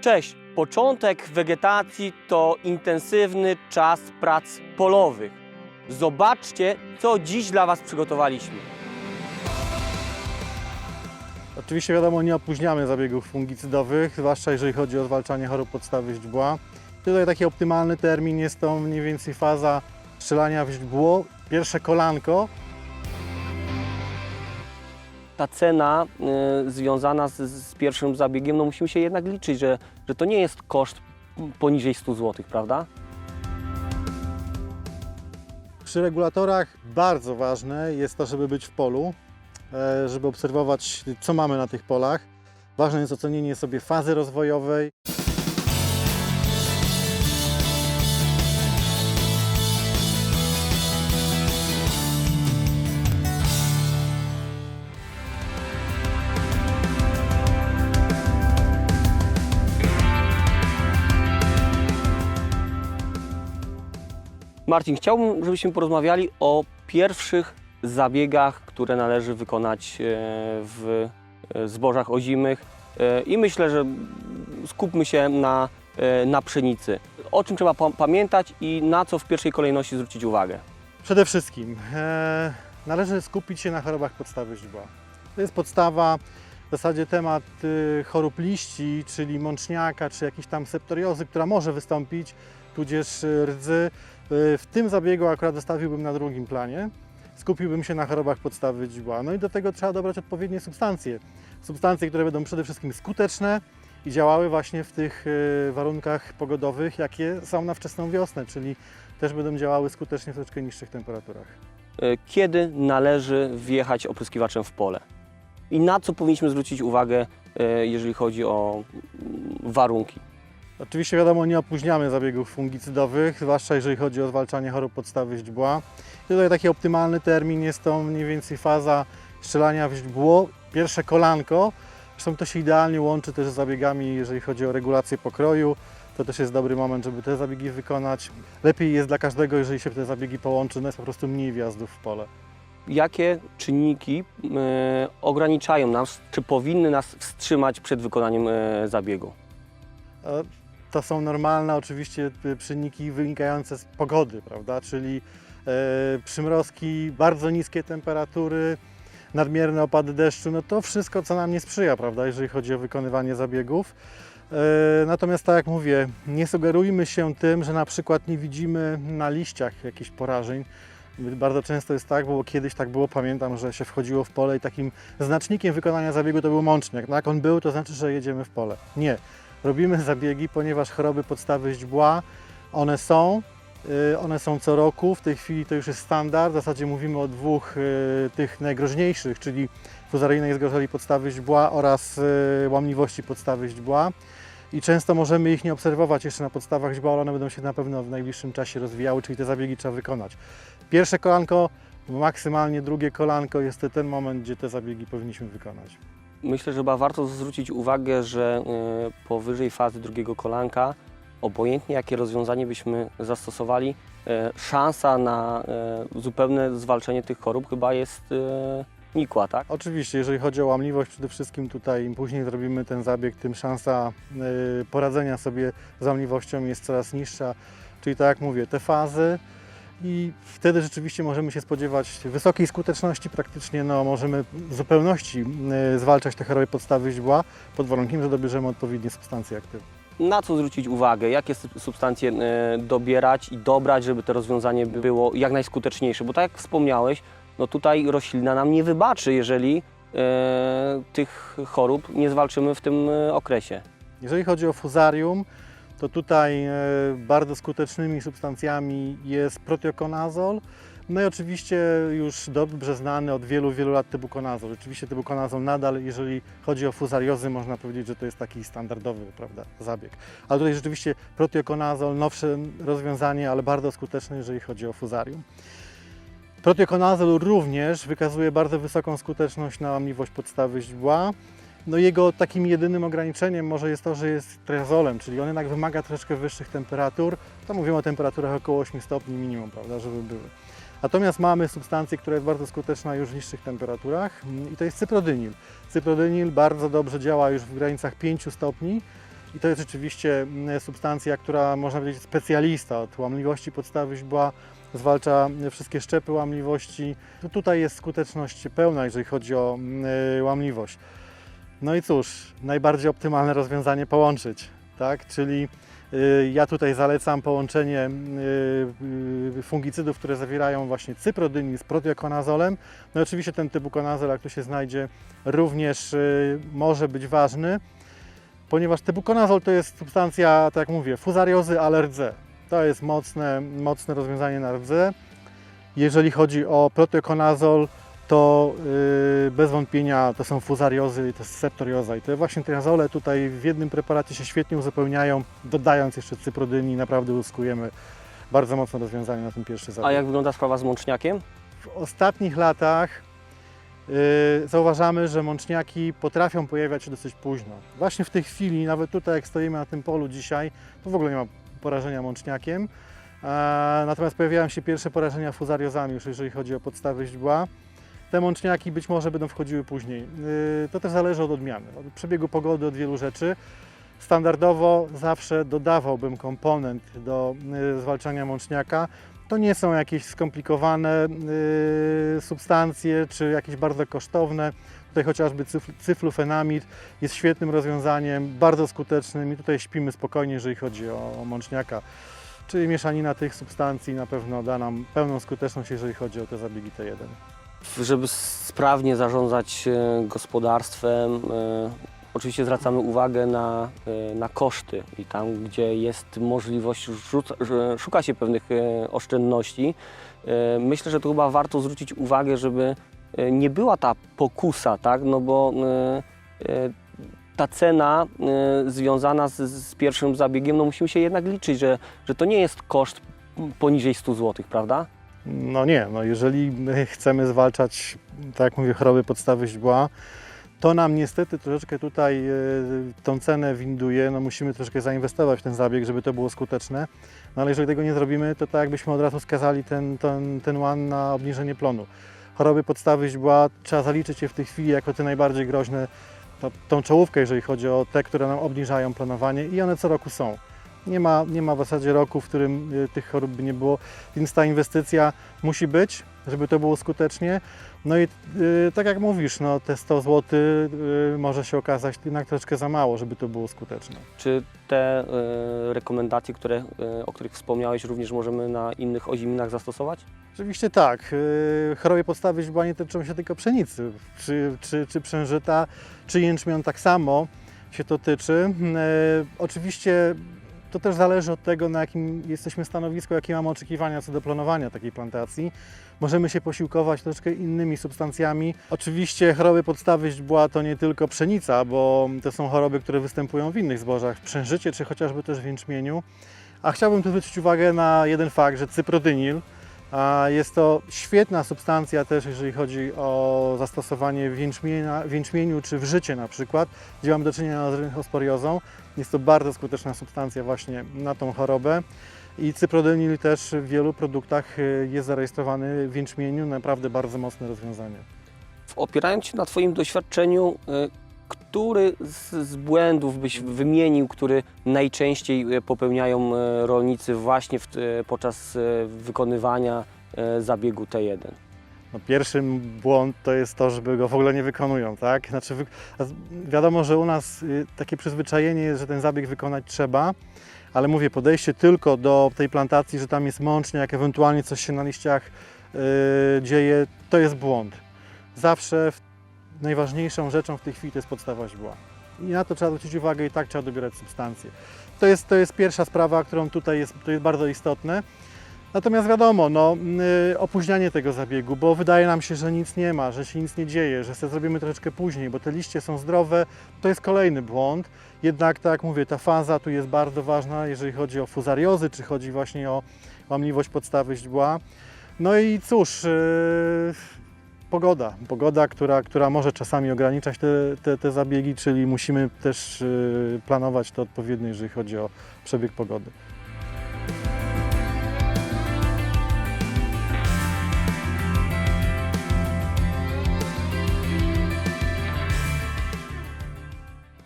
Cześć! Początek wegetacji to intensywny czas prac polowych. Zobaczcie, co dziś dla Was przygotowaliśmy. Oczywiście wiadomo, nie opóźniamy zabiegów fungicydowych, zwłaszcza jeżeli chodzi o zwalczanie chorób podstawy źdźbła. Tutaj taki optymalny termin jest to mniej więcej faza strzelania w źdźbło, pierwsze kolanko. Ta cena y, związana z, z pierwszym zabiegiem, no musimy się jednak liczyć, że, że to nie jest koszt poniżej 100 zł, prawda? Przy regulatorach bardzo ważne jest to, żeby być w polu, e, żeby obserwować, co mamy na tych polach. Ważne jest ocenienie sobie fazy rozwojowej. Marcin, chciałbym, żebyśmy porozmawiali o pierwszych zabiegach, które należy wykonać e, w e, zbożach ozimych E, i myślę, że skupmy się na, na pszenicy. O czym trzeba pa- pamiętać i na co w pierwszej kolejności zwrócić uwagę? Przede wszystkim e, należy skupić się na chorobach podstawy źdźbła. To jest podstawa, w zasadzie temat y, chorób liści, czyli mączniaka, czy jakiejś tam septoriozy, która może wystąpić, tudzież rdzy. Y, w tym zabiegu akurat zostawiłbym na drugim planie. Skupiłbym się na chorobach podstawy źdźbła. No i do tego trzeba dobrać odpowiednie substancje. Substancje, które będą przede wszystkim skuteczne i działały właśnie w tych y, warunkach pogodowych, jakie są na wczesną wiosnę, czyli też będą działały skutecznie w troszeczkę niższych temperaturach. E, Kiedy należy wjechać opryskiwaczem w pole? I na co powinniśmy zwrócić uwagę, e, jeżeli chodzi o mm, warunki? Oczywiście wiadomo, nie opóźniamy zabiegów fungicydowych, zwłaszcza jeżeli chodzi o zwalczanie chorób podstawy źdźbła. I tutaj taki optymalny termin jest to mniej więcej faza strzelania w źdźbło, pierwsze kolanko. Zresztą to się idealnie łączy też z zabiegami, jeżeli chodzi o regulację pokroju. To też jest dobry moment, żeby te zabiegi wykonać. Lepiej jest dla każdego, jeżeli się te zabiegi połączy, no jest po prostu mniej wjazdów w pole. Jakie czynniki e, ograniczają nas, czy powinny nas wstrzymać przed wykonaniem e, zabiegu? To są normalne oczywiście y, czynniki wynikające z pogody, prawda? Czyli e, przymrozki, bardzo niskie temperatury, nadmierne opady deszczu, no to wszystko, co nam nie sprzyja, prawda, jeżeli chodzi o wykonywanie zabiegów. E, Natomiast tak jak mówię, nie sugerujmy się tym, że na przykład nie widzimy na liściach jakichś porażeń. Bardzo często jest tak, bo kiedyś tak było, pamiętam, że się wchodziło w pole i takim znacznikiem wykonania zabiegu to był mącznik. No jak on był, to znaczy, że jedziemy w pole. Nie. Robimy zabiegi, ponieważ choroby podstawy źdźbła, one są, y, one są co roku, w tej chwili to już jest standard, w zasadzie mówimy o dwóch y, tych najgroźniejszych, czyli fuzaryjnej zgorzeli podstawy źdźbła oraz y, łamliwości podstawy źdźbła. I często możemy ich nie obserwować jeszcze na podstawach źdźbła, ale one będą się na pewno w najbliższym czasie rozwijały, czyli te zabiegi trzeba wykonać. Pierwsze kolanko, maksymalnie drugie kolanko jest to ten moment, gdzie te zabiegi powinniśmy wykonać. Myślę, że chyba warto zwrócić uwagę, że e, powyżej fazy drugiego kolanka, obojętnie jakie rozwiązanie byśmy zastosowali, e, szansa na e, zupełne zwalczenie tych chorób chyba jest nikła, tak? Oczywiście, jeżeli chodzi o łamliwość, przede wszystkim tutaj im później zrobimy ten zabieg, tym szansa y, poradzenia sobie z łamliwością jest coraz niższa. Czyli tak jak mówię, te fazy i wtedy rzeczywiście możemy się spodziewać wysokiej skuteczności, praktycznie no, możemy w zupełności y, zwalczać te choroby podstawy źdźbła pod warunkiem, że dobierzemy odpowiednie substancje aktywne. Na co zwrócić uwagę, jakie sub- substancje e, dobierać i dobrać, żeby to rozwiązanie było jak najskuteczniejsze? Bo tak jak wspomniałeś, no tutaj roślina nam nie wybaczy, jeżeli e, tych chorób nie zwalczymy w tym okresie. Jeżeli chodzi o fuzarium, to tutaj e, bardzo skutecznymi substancjami jest protiokonazol, no i oczywiście już dobrze znany od wielu, wielu lat tebukonazol. Rzeczywiście tebukonazol nadal, jeżeli chodzi o fuzariozy, można powiedzieć, że to jest taki standardowy prawda, zabieg. Ale tutaj rzeczywiście protiokonazol, nowsze rozwiązanie, ale bardzo skuteczne, jeżeli chodzi o fuzarium. Protiokonazol również wykazuje bardzo wysoką skuteczność na łamliwość podstawy źdźbła. No jego takim jedynym ograniczeniem może jest to, że jest triazolem, czyli on jednak wymaga troszeczkę wyższych temperatur. To mówimy o temperaturach około 8 stopni minimum, prawda, żeby były. Natomiast mamy substancję, która jest bardzo skuteczna już w niższych temperaturach mm, i to jest cyprodynil. Cyprodynil bardzo dobrze działa już w granicach 5 stopni I to jest rzeczywiście mm, substancja, która można powiedzieć specjalista od łamliwości podstawy źdźbła, zwalcza wszystkie szczepy łamliwości. Tu- Tutaj jest skuteczność pełna, jeżeli chodzi o mm, łamliwość. No i cóż, najbardziej optymalne rozwiązanie połączyć, tak? Czyli y, ja tutaj zalecam połączenie y, y, fungicydów, które zawierają właśnie cyprodynil z proteokonazolem. No oczywiście ten tybukonazol, jak tu się znajdzie, również może być ważny, ponieważ tybukonazol to jest substancja, tak jak mówię, fuzariozy, ale rdze. To jest mocne, mocne rozwiązanie na rdze. Jeżeli chodzi o proteokonazol, to yy, bez wątpienia to są fuzariozy i to jest septorioza. I te właśnie triazole tutaj w jednym preparacie się świetnie uzupełniają, dodając jeszcze cyprodynii, naprawdę uzyskujemy bardzo mocne rozwiązanie na ten pierwszy zabieg. A jak wygląda sprawa z mączniakiem? W ostatnich latach yy, zauważamy, że mączniaki potrafią pojawiać się dosyć późno. Właśnie w tej chwili, nawet tutaj jak stoimy na tym polu dzisiaj, to w ogóle nie ma porażenia mączniakiem. Natomiast pojawiają się pierwsze porażenia fuzariozami, już jeżeli chodzi o podstawy źdźbła. Te mączniaki być może będą wchodziły później. Yy, To też zależy od odmiany, od przebiegu pogody, od wielu rzeczy. Standardowo zawsze dodawałbym komponent do yy, zwalczania mączniaka. To nie są jakieś skomplikowane yy, substancje czy jakieś bardzo kosztowne. Tutaj chociażby cyf- cyflufenamid jest świetnym rozwiązaniem, bardzo skutecznym i tutaj śpimy spokojnie, jeżeli chodzi o mączniaka. Czyli mieszanina tych substancji na pewno da nam pełną skuteczność, jeżeli chodzi o te zabiegi T1. Żeby sprawnie zarządzać e, gospodarstwem, e, oczywiście zwracamy uwagę na, e, na koszty i tam, gdzie jest możliwość, szuka się pewnych oszczędności. Myślę, że tu chyba warto zwrócić uwagę, żeby nie była ta pokusa, tak? no bo ta cena związana z, z pierwszym zabiegiem, no musimy się jednak liczyć, że, że to nie jest koszt poniżej 100 zł, prawda? No nie, no jeżeli my chcemy zwalczać, tak jak mówię, choroby podstawy źdźbła, to nam niestety troszeczkę tutaj e, tą cenę winduje, no musimy troszkę zainwestować w ten zabieg, żeby to było skuteczne, no ale jeżeli tego nie zrobimy, to tak jakbyśmy od razu skazali ten, ten, ten łan na obniżenie plonu. Choroby podstawy źdźbła trzeba zaliczyć je w tej chwili jako te najbardziej groźne, to, tą czołówkę, jeżeli chodzi o te, które nam obniżają planowanie i one co roku są. Nie ma, nie ma w zasadzie roku, w którym y, tych chorób by nie było, więc ta inwestycja musi być, żeby to było skutecznie. No i y, tak jak mówisz, no, te 100 zł y, może się okazać jednak troszeczkę za mało, żeby to było skuteczne. Czy te e, rekomendacje, które, e, o których wspomniałeś, również możemy na innych oziminach zastosować? Oczywiście tak. y, Choroby podstawy źdźbła nie tyczą się tylko pszenicy, czy, czy, czy przężyta, czy jęczmion tak samo się to tyczy. Y, Oczywiście to też zależy od tego, na jakim jesteśmy stanowisku, jakie mamy oczekiwania co do planowania takiej plantacji. Możemy się posiłkować troszkę innymi substancjami. Oczywiście choroby podstawy źdźbła to nie tylko pszenica, bo to są choroby, które występują w innych zbożach, w przężycie czy chociażby też w jęczmieniu. A chciałbym tu zwrócić uwagę na jeden fakt, że cyprodynil, Jest to świetna substancja też, jeżeli chodzi o zastosowanie w, jęczmienia, w jęczmieniu czy w życie na przykład, gdzie mamy do czynienia z rynchosporiozą. Jest to bardzo skuteczna substancja właśnie na tą chorobę. I cyprodynil też w wielu produktach y, jest zarejestrowany w jęczmieniu, naprawdę bardzo mocne rozwiązanie. Opierając się na Twoim doświadczeniu, e, który z, z błędów byś wymienił, który najczęściej e, popełniają e, rolnicy właśnie w, e, podczas wykonywania zabiegu T1? No, pierwszy błąd to jest to, żeby go w ogóle nie wykonują, tak? Znaczy, wiadomo, że u nas y, takie przyzwyczajenie jest, że ten zabieg wykonać trzeba, ale mówię, podejście tylko do tej plantacji, że tam jest mączniak, ewentualnie coś się na liściach y, dzieje, to jest błąd. Zawsze w... najważniejszą rzeczą w tej chwili to jest podstawa źdźbła. I na to trzeba zwrócić uwagę i tak trzeba dobierać substancje. To jest, to jest pierwsza sprawa, którą tutaj jest, to jest bardzo istotne. Natomiast wiadomo, no, y, opóźnianie tego zabiegu, bo wydaje nam się, że nic nie ma, że się nic nie dzieje, że sobie zrobimy troszeczkę później, bo te liście są zdrowe, to jest kolejny błąd. Jednak, tak jak mówię, ta faza tu jest bardzo ważna, jeżeli chodzi o fuzariozy, czy chodzi właśnie o łamliwość podstawy źdźbła. No i cóż, y, pogoda, pogoda, która, która może czasami ograniczać te, te, te zabiegi, czyli musimy też y, planować to odpowiednio, jeżeli chodzi o przebieg pogody.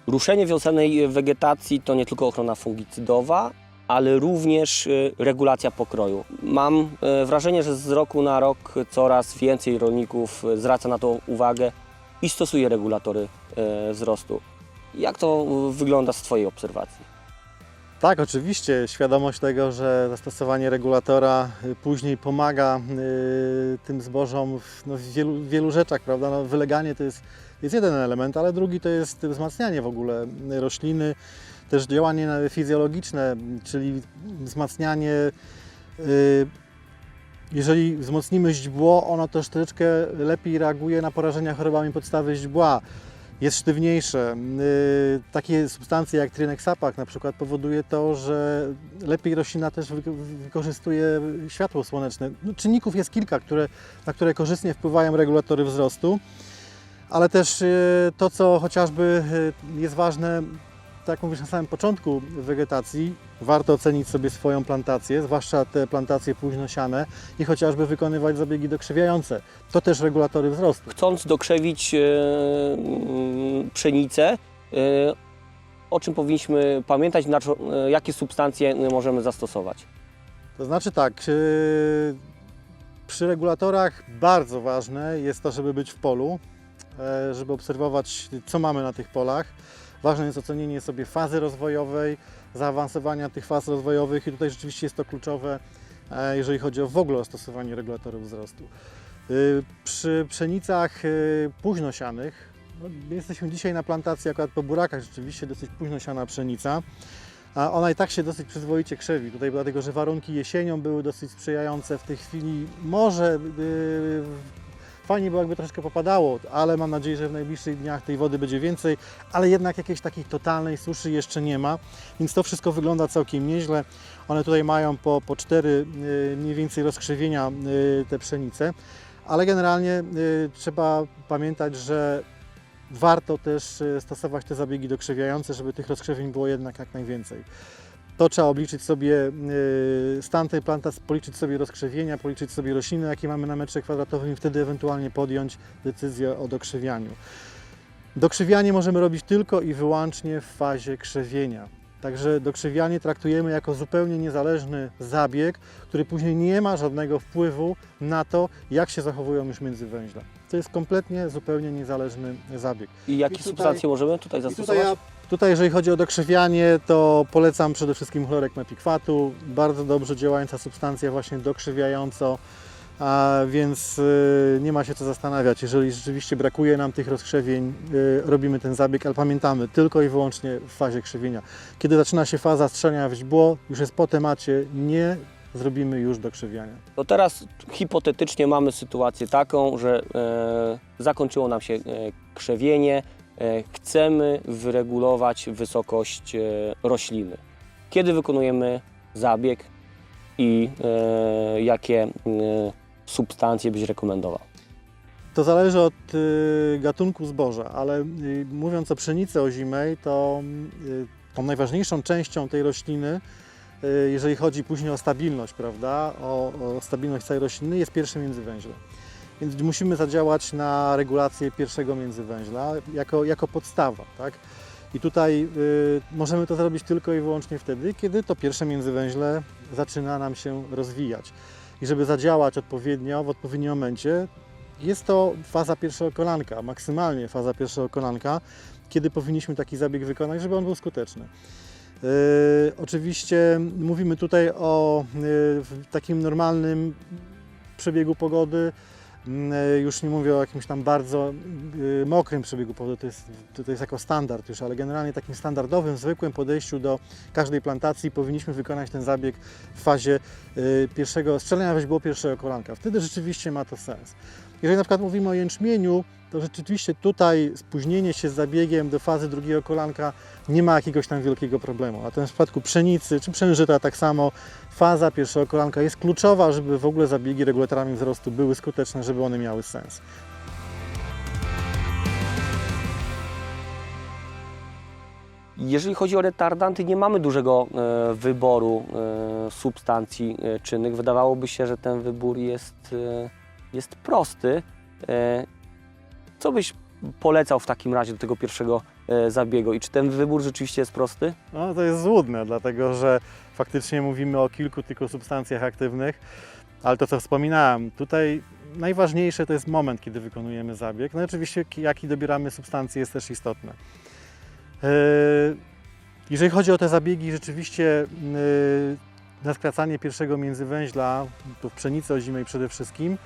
Ruszenie wiosennej wegetacji to nie tylko ochrona fungicydowa, ale również y, regulacja pokroju. Mam y, wrażenie, że z roku na rok coraz więcej rolników y, zwraca na to uwagę i stosuje regulatory wzrostu. Jak to wygląda z Twojej obserwacji? Tak, oczywiście. Świadomość tego, że zastosowanie regulatora później pomaga y, tym zbożom w, no, w wielu, wielu rzeczach, prawda? No, wyleganie to jest, jest jeden element, ale drugi to jest wzmacnianie w ogóle rośliny, też działanie fizjologiczne, czyli wzmacnianie. y, Jeżeli wzmocnimy źdźbło, ono też troszeczkę lepiej reaguje na porażenia chorobami podstawy źdźbła jest sztywniejsze. Yy, Takie substancje jak trinexapak na przykład powoduje to, że lepiej roślina też wyko- wykorzystuje światło słoneczne. No, czynników jest kilka, które, na które korzystnie wpływają regulatory wzrostu, ale też yy, to, co chociażby jest ważne, tak jak mówisz na samym początku wegetacji, warto ocenić sobie swoją plantację, zwłaszcza te plantacje późnosiane i chociażby wykonywać zabiegi dokrzewiające. To też regulatory wzrostu. Chcąc dokrzewić y, mm, pszenicę, y, o czym powinniśmy pamiętać, y, jakie substancje możemy zastosować? To znaczy tak, przy regulatorach bardzo ważne jest to, żeby być w polu, e, żeby obserwować, co mamy na tych polach. Ważne jest ocenienie sobie fazy rozwojowej, zaawansowania tych faz rozwojowych i tutaj rzeczywiście jest to kluczowe, e, jeżeli chodzi o w ogóle o stosowanie regulatorów wzrostu. Yy, Przy pszenicach yy, późnosianych, no, jesteśmy dzisiaj na plantacji akurat po burakach, rzeczywiście dosyć późnosiana pszenica, a ona i tak się dosyć przyzwoicie krzewi. Tutaj dlatego, że warunki jesienią były dosyć sprzyjające. W tej chwili może yy, fajnie było jakby troszkę popadało, ale mam nadzieję, że w najbliższych dniach tej wody będzie więcej, ale jednak jakiejś takiej totalnej suszy jeszcze nie ma, więc to wszystko wygląda całkiem nieźle. One tutaj mają po, po cztery yy, mniej więcej rozkrzewienia yy, te pszenice, ale generalnie yy, trzeba pamiętać, że warto też stosować te zabiegi dokrzewiające, żeby tych rozkrzewień było jednak jak najwięcej. To trzeba obliczyć sobie e, stan tej plantacji, policzyć sobie rozkrzewienia, policzyć sobie rośliny, jakie mamy na metrze kwadratowym i wtedy ewentualnie podjąć decyzję o dokrzewianiu. Dokrzewianie możemy robić tylko i wyłącznie w fazie krzewienia. Także dokrzewianie traktujemy jako zupełnie niezależny zabieg, który później nie ma żadnego wpływu na to, jak się zachowują już międzywęźle. To jest kompletnie, zupełnie niezależny zabieg. I jakie I tutaj- substancje możemy tutaj zastosować? tutaj, ja, tutaj, jeżeli chodzi o dokrzewianie, to polecam przede wszystkim chlorek mepikwatu. Bardzo dobrze działająca substancja właśnie dokrzewiająco, a więc y, nie ma się co zastanawiać. Jeżeli rzeczywiście brakuje nam tych rozkrzewień, y, robimy ten zabieg, ale pamiętamy tylko i wyłącznie w fazie krzewienia. Kiedy zaczyna się faza strzelania w źdźbło, już jest po temacie, nie zrobimy już dokrzewiania. To teraz hipotetycznie mamy sytuację taką, że e, zakończyło nam się e, krzewienie, chcemy wyregulować wysokość e, rośliny. Kiedy wykonujemy zabieg i e, jakie e, substancje byś rekomendował? To zależy od y, gatunku zboża, ale y, mówiąc o pszenicy ozimej, to y, tą najważniejszą częścią tej rośliny, jeżeli chodzi później o stabilność, prawda, o, o stabilność całej rośliny, jest pierwsze międzywęźle. Więc musimy zadziałać na regulację pierwszego międzywęźla jako, jako podstawa, tak? I tutaj y, możemy to zrobić tylko i wyłącznie wtedy, kiedy to pierwsze międzywęźle zaczyna nam się rozwijać. I żeby zadziałać odpowiednio, w odpowiednim momencie, jest to faza pierwszego kolanka, maksymalnie faza pierwszego kolanka, kiedy powinniśmy taki zabieg wykonać, żeby on był skuteczny. Yy, oczywiście mówimy tutaj o w takim normalnym przebiegu pogody. Yy, już nie mówię o jakimś tam bardzo yy, mokrym przebiegu pogody, to jest, to, jest jako standard już, ale generalnie takim standardowym, zwykłym podejściu do każdej plantacji powinniśmy wykonać ten zabieg w fazie yy, pierwszego strzelania weź było pierwszego kolanka. Wtedy rzeczywiście ma to sens. Jeżeli na przykład mówimy o jęczmieniu, to rzeczywiście tutaj spóźnienie się z zabiegiem do fazy drugiego kolanka nie ma jakiegoś tam wielkiego problemu. Natomiast w przypadku pszenicy czy pszenżyta tak samo faza pierwszego kolanka jest kluczowa, żeby w ogóle zabiegi regulatorami wzrostu były skuteczne, żeby one miały sens. Jeżeli chodzi o retardanty, nie mamy dużego e, wyboru e, substancji e, czynnych. Wydawałoby się, że ten wybór jest, e, jest prosty. E, co byś polecał w takim razie do tego pierwszego e, zabiegu i czy ten wybór rzeczywiście jest prosty? No, to jest złudne, dlatego że faktycznie mówimy o kilku tylko substancjach aktywnych, ale to co wspominałem, tutaj najważniejsze to jest moment, kiedy wykonujemy zabieg. No i oczywiście ki- jaki dobieramy substancje jest też istotne. Yy, Jeżeli chodzi o te zabiegi, rzeczywiście na skracanie pierwszego międzywęźla, tu w pszenicy ozimej przede wszystkim,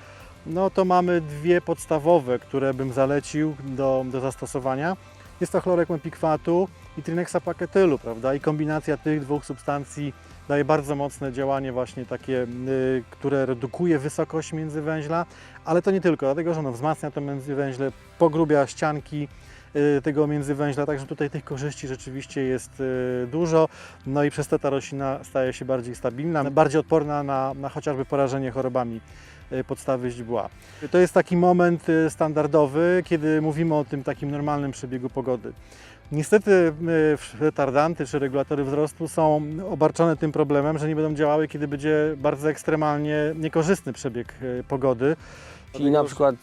no to mamy dwie podstawowe, które bym zalecił do, do zastosowania. Jest to chlorek mepikwatu i trinexapaketylu, prawda? I kombinacja tych dwóch substancji daje bardzo mocne działanie właśnie takie, y, które redukuje wysokość międzywęźla, ale to nie tylko, dlatego że ono wzmacnia to międzywęźle, pogrubia ścianki y, tego międzywęźla, także tutaj tych korzyści rzeczywiście jest y, dużo, no i przez to ta roślina staje się bardziej stabilna, bardziej odporna na, na chociażby porażenie chorobami podstawy źdźbła. To jest taki moment y, standardowy, kiedy mówimy o tym takim normalnym przebiegu pogody. Niestety y, retardanty czy regulatory wzrostu są obarczone tym problemem, że nie będą działały, kiedy będzie bardzo ekstremalnie niekorzystny przebieg y, pogody. Czyli na przykład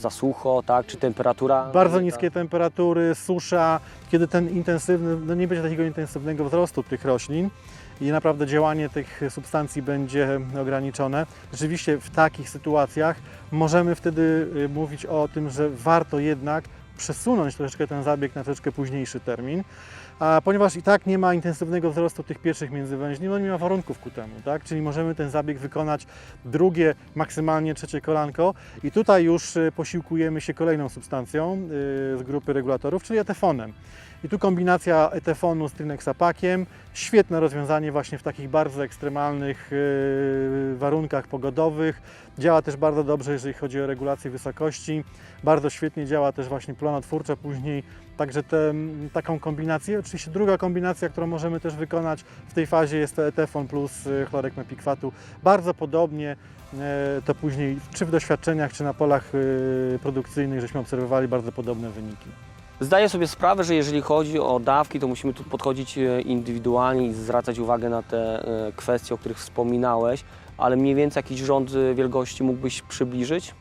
za sucho, tak, czy temperatura? Bardzo niskie temperatury, susza, kiedy ten intensywny, no nie będzie takiego intensywnego wzrostu tych roślin i naprawdę działanie tych substancji będzie ograniczone. Rzeczywiście w takich sytuacjach możemy wtedy y, mówić o tym, że warto jednak przesunąć troszeczkę ten zabieg na troszeczkę późniejszy termin, a ponieważ i tak nie ma intensywnego wzrostu tych pierwszych międzywęźli, no nie ma warunków ku temu, tak? Czyli możemy ten zabieg wykonać drugie, maksymalnie trzecie kolanko i tutaj już y, posiłkujemy się kolejną substancją y, z grupy regulatorów, czyli etefonem. I tu kombinacja etefonu z trinexapakiem, świetne rozwiązanie właśnie w takich bardzo ekstremalnych y, warunkach pogodowych. Działa też bardzo dobrze, jeżeli chodzi o regulację wysokości. Bardzo świetnie działa też właśnie plonotwórczo później. Także te, taką kombinację. Oczywiście druga kombinacja, którą możemy też wykonać w tej fazie jest to etefon plus y, chlorek mepikwatu. Bardzo podobnie e, to później, czy w doświadczeniach, czy na polach produkcyjnych, żeśmy obserwowali bardzo podobne wyniki. Zdaję sobie sprawę, że jeżeli chodzi o dawki, to musimy tu podchodzić e, indywidualnie i zwracać uwagę na te e, kwestie, o których wspominałeś, ale mniej więcej jakiś rząd e, wielkości mógłbyś przybliżyć?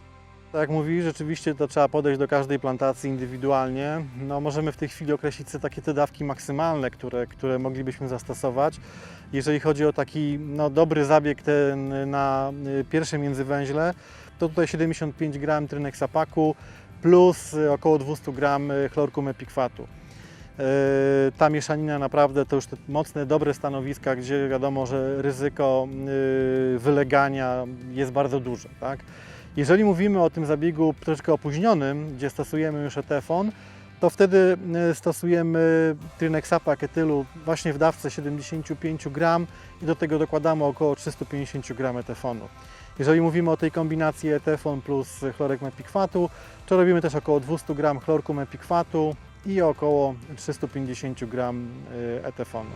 Tak jak mówisz, rzeczywiście to trzeba podejść do każdej plantacji indywidualnie. No, możemy w tej chwili określić sobie takie te dawki maksymalne, które, które moglibyśmy zastosować. Jeżeli chodzi o taki no, dobry zabieg ten na pierwsze międzywęźle, to tutaj 75 gram tryneksapaku plus y, około 200 gram y, chlorku mepikwatu. Yy, Ta mieszanina naprawdę to już te mocne, dobre stanowiska, gdzie wiadomo, że ryzyko yy, wylegania jest bardzo duże. Tak? Jeżeli mówimy o tym zabiegu troszkę opóźnionym, gdzie stosujemy już etefon, to wtedy y, stosujemy trinexapak etylu właśnie w dawce 75 gram i do tego dokładamy około 350 gram etefonu. Jeżeli mówimy o tej kombinacji etefon plus chlorek mepikwatu, to robimy też około 200 gram chlorku mepikwatu i około 350 gram y, etefonu.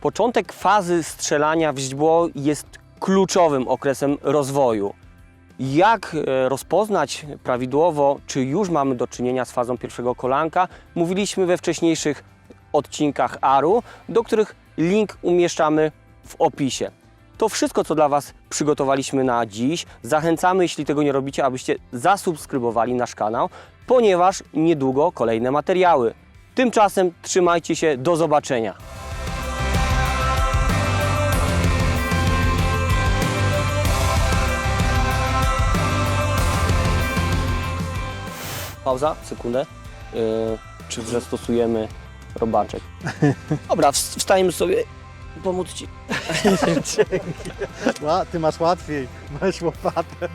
Początek fazy strzelania w źdźbło jest kluczowym okresem rozwoju. Jak e, rozpoznać prawidłowo, czy już mamy do czynienia z fazą pierwszego kolanka? Mówiliśmy we wcześniejszych odcinkach ARU, do których link umieszczamy w opisie. To wszystko, co dla Was przygotowaliśmy na dziś. Zachęcamy, jeśli tego nie robicie, abyście zasubskrybowali nasz kanał, ponieważ niedługo kolejne materiały. Tymczasem trzymajcie się, do zobaczenia. Pauza, sekundę. Yy, czy że stosujemy robaczek? Dobra, wst- wstajemy sobie. Pomóc Ci. Ła, Ty masz łatwiej, masz łopatę.